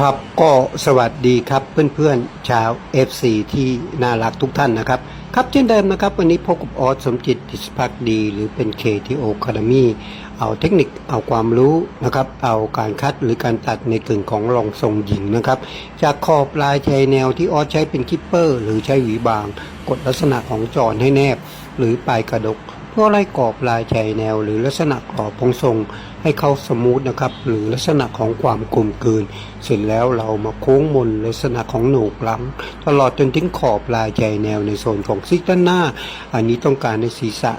ครับก็สวัสดีครับเพื่อนๆชาว FC ที่น่ารักทุกท่านนะครับ ครับเช่นเดิมนะครับ วันนี้พบกับออสสมจิตติสพักดี หรือเป็น KTO Academy เอาเทคนิคเอาความรู้นะครับ เอาการคัดหรือการตัดในกึ่งของรองทรงหญิงนะครับ จากขอบลายชายแนวที่ออสใช้เป็นคิปเปอร์ หรือใช้หวีบาง กดลักษณะของจอนให้แนบ หรือปลายกระดก เพื่อไล่กรอบลายชายแนว หรือลักษณะกรอบของทรง ให้เขาสมูทนะครับ หรือลักษณะของความกลมกลืน เสร็จแล้วเรามาโค้งมนลักษณะของโหนกหลัง ตลอดจนถึงขอบลายชายแนวในโซนของซิกด้านหน้า อันนี้ต้องการในศีรษะ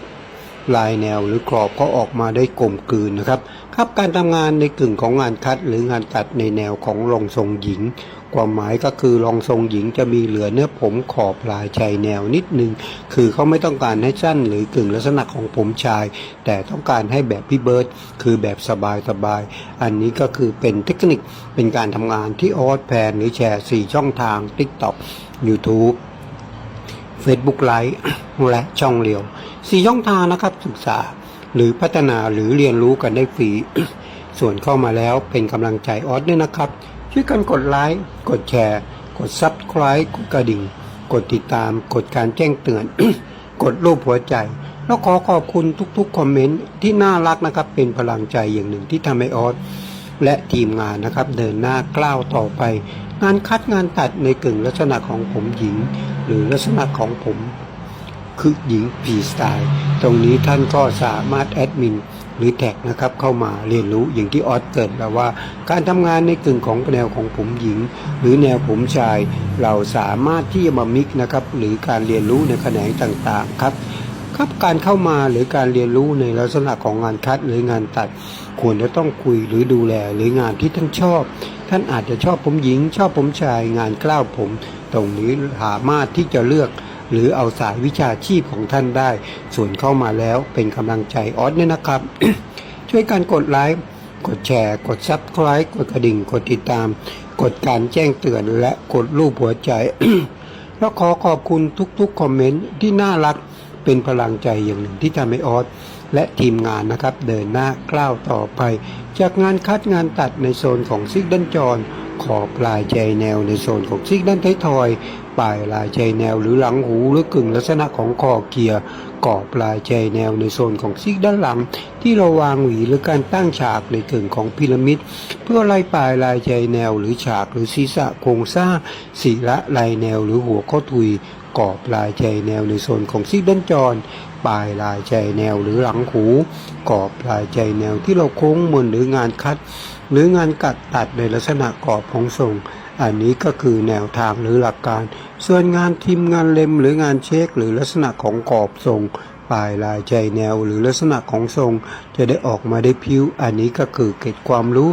ลายแนวหรือกรอบก็ออกมาได้กลมกลืนนะครับ ครับการทำงานในกึ่งของงานคัดหรืองานตัดในแนวของรองทรงหญิง ความหมายก็คือรองทรงหญิงจะมีเหลือเนื้อผมขอบลายชายแนวนิดนึง คือเขาไม่ต้องการให้สั้นหรือกึ่งลักษณะของผมชาย แต่ต้องการให้แบบพี่เบิร์ดคือแบบสบายสบายๆอันนี้ก็คือเป็นเทคนิคเป็นการทำงานที่ออสแพนหรือแชร์ 4 ช่องทาง TikTok YouTube Facebook ไลฟ์และช่องเรียวสี่ช่องทางนะครับศึกษาหรือพัฒนาหรือเรียนรู้กันได้ฟรีส่วนเข้ามาแล้วเป็นกำลังใจออสด้วยนะครับ ช่วยกันกดไลค์ กดแชร์ กด Subscribe กดกระดิ่ง กดติดตาม กดการแจ้งเตือน กดรูปหัวใจ แล้วขอขอบคุณทุกๆ คอมเมนต์ที่น่ารักนะครับ เป็นพลังใจอย่างหนึ่งที่ทำให้ออสและทีมงานนะครับ เดินหน้ากล้าวต่อไป งานคัดงานตัดในกึ่งลักษณะของผมหญิง หรือลักษณะของผม คือหญิงผีสไตล์ ตรงนี้ท่านก็สามารถแอดมิน หรือแท็กนะครับเข้ามาเรียนรู้อย่างที่ออสเกิดแล้วว่า การทำงานในกึ่งของแนวของผมหญิง หรือแนวผมชาย เราสามารถที่จะมามิกนะครับหรือการเรียนรู้ในแขนงต่างๆครับครับการเข้ามาหรือการเรียนรู้ในลักษณะของงานคัดหรืองานตัด ควรจะต้องคุยหรือดูแลหรืองานที่ท่านชอบ ท่านอาจจะชอบผมหญิง ชอบผมชาย งานกล้าวผม ตรงนี้สามารถที่จะเลือก หรือเอาสายวิชาชีพของท่านได้ ส่วนเข้ามาแล้วเป็นกำลังใจออสเนี่ยนะครับ ช่วยกันกดไลค์กดแชร์ กดซับสไครต์กดกระดิ่ง กดติดตาม กดการแจ้งเตือนและกดรูปหัวใจ แล้วขอขอบคุณทุกๆคอมเมนต์ที่น่ารักเป็นพลังใจอย่างหนึ่งที่ทำให้ออสและทีมงานนะครับเดินหน้ากล้าวต่อไป จากงานคัดงานตัดในโซนของซิกด้านจรขอบลายใจแนวในโซนของซิกด้านท้ายทอย ปลายลายใจแนวหรือหลังหูหรือกึ่งลักษณะของคอเกียร์กรอบลายใจแนวในโซนของซิกด้านหลัง ที่เราวางหวีหรือการตั้งฉากในกึ่งของพีระมิด เพื่อไล่ปลายลายใจแนวหรือฉากหรือศีรษะโครงสร้างศีระลายแนวหรือหัวข้อทุยกรอบลายใจแนวในโซนของซิกด้านจรปลายลายใจแนวหรือหลังหูกรอบลายใจแนวที่เราโค้งมนหรืองานคัด หรืองานกัดตัดในลักษณะกรอบของทรง อันนี้ก็คือแนวทางหรือหลักการ ส่วนงานทิมงานเล็มหรืองานเช็คหรือลักษณะของกรอบทรงปลายลายใจแนวหรือลักษณะของทรง จะได้ออกมาได้พิ้ว อันนี้ก็คือเกร็ดความรู้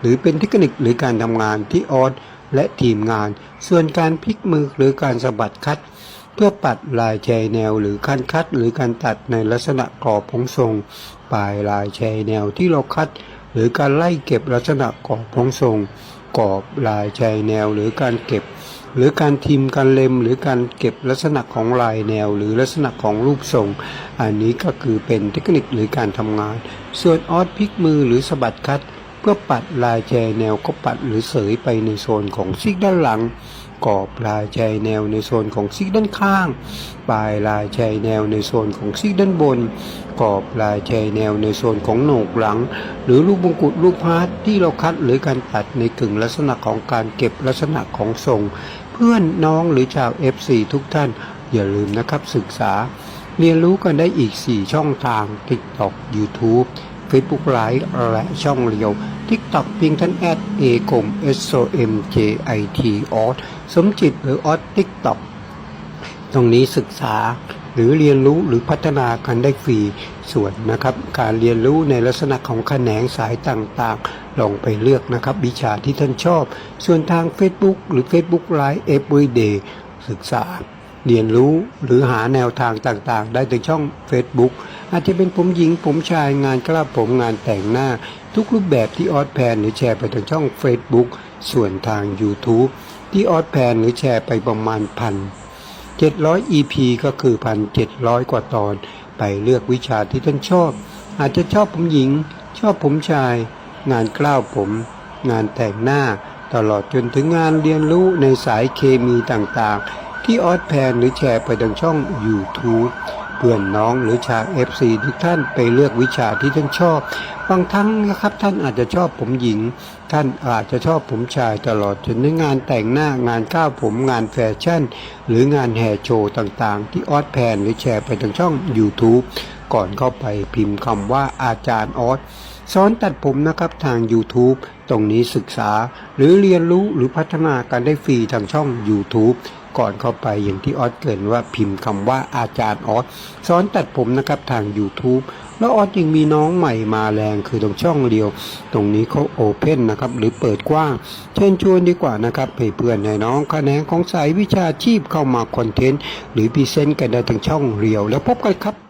หรือเป็นเทคนิคหรือการทำงานที่ออสและทีมงาน ส่วนการพลิกมือหรือการสะบัดคัด เพื่อปัดลายแชยแนวหรือขั้นคัด หรือการตัดในลักษณะกรอบของทรง ปลายลายแชยแนวที่เราคัด หรือการไล่เก็บลักษณะกรอบของทรง กรอบลายชายแนวหรือการเก็บ หรือการทิมการเล็มหรือการเก็บลักษณะของลายแนว หรือลักษณะของรูปทรง อันนี้ก็คือเป็นเทคนิคหรือการทำงาน ส่วนออสพลิกมือหรือสะบัดคัด เพื่อปัดลายแชยแนวก็ปัดหรือเสยไปในโซนของซีกด้านหลัง กรอบลายแชยแนวในโซนของซีกด้านข้าง ปลายลายแชยแนวในโซนของซีกด้านบนกรอบลายแชยแนวในโซนของโหนกหลัง หรือรูปมงกุฎรูปฮาร์ทที่เราคัดหรือการตัดในกึ่งลักษณะของการเก็บลักษณะของทรง เพื่อนน้องหรือชาว FC ทุกท่าน อย่าลืมนะครับศึกษา เรียนรู้กันได้อีก 4 ช่องทาง TikTok YouTube Facebook Live และช่องเรียว TikTok เพียงท่านแอดเอกม S O M J I T ออสสมจิตหรือออส TikTok ตรงนี้ศึกษาหรือเรียนรู้หรือพัฒนากันได้ฟรีส่วนนะครับ การเรียนรู้ในลักษณะของแขนงสายต่างๆ ลองไปเลือกนะครับวิชาที่ท่านชอบ ส่วนทาง Facebook หรือ Facebook Live Everyday ศึกษา เรียนรู้หรือหาแนวทางต่างๆ ได้ในช่อง Facebook อาจจะเป็นผมหญิงผมชายงานกล้าผมงานแต่งหน้า ทุกรูปแบบที่ออสแพนหรือแชร์ไปทางช่อง Facebook ส่วนทาง YouTube ที่ออสแพนหรือแชร์ไปประมาณพัน700 EP ก็คือ1,700กว่าตอน ไปเลือกวิชาที่ท่านชอบ อาจจะชอบผมหญิง ชอบผมชาย งานกล้าวผม งานแต่งหน้า ตลอดจนถึงงานเรียนรู้ในสายเคมีต่างๆ ที่ออสแพนหรือแชร์ไปทางช่อง YouTube เพื่อนน้องหรือชาว FC ทุกท่านไปเลือกวิชาที่ท่านชอบ บางครั้งนะครับท่านอาจจะชอบผมหญิง ท่านอาจจะชอบผมชายตลอดจนถึงงานแต่งหน้างานก้าวผมงานแฟชั่น หรืองานแห่โชว์ต่างๆ ที่ออสแพนหรือแชร์ไปทางช่อง YouTube ก่อนเข้าไปพิมพ์คำว่าอาจารย์ออสสอนตัดผมนะครับทาง YouTube ตรงนี้ศึกษาหรือเรียนรู้หรือพัฒนาการได้ฟรีทางช่อง YouTube ก่อนเข้าไปอย่างที่ออสเกินว่าพิมพ์คำว่าอาจารย์ออสสอนตัดผมนะครับทาง YouTube แล้วออสยังมีน้องใหม่มาแรงคือตรงช่องเดียว ตรงนี้เขาโอเพนนะครับหรือเปิดกว้าง เชิญชวนดีกว่านะครับให้เพื่อนให้น้องคะแนนของสายวิชาชีพเข้ามาคอนเทนต์หรือพรีเซนกันได้ทางช่องเรียว แล้วพบกันครับ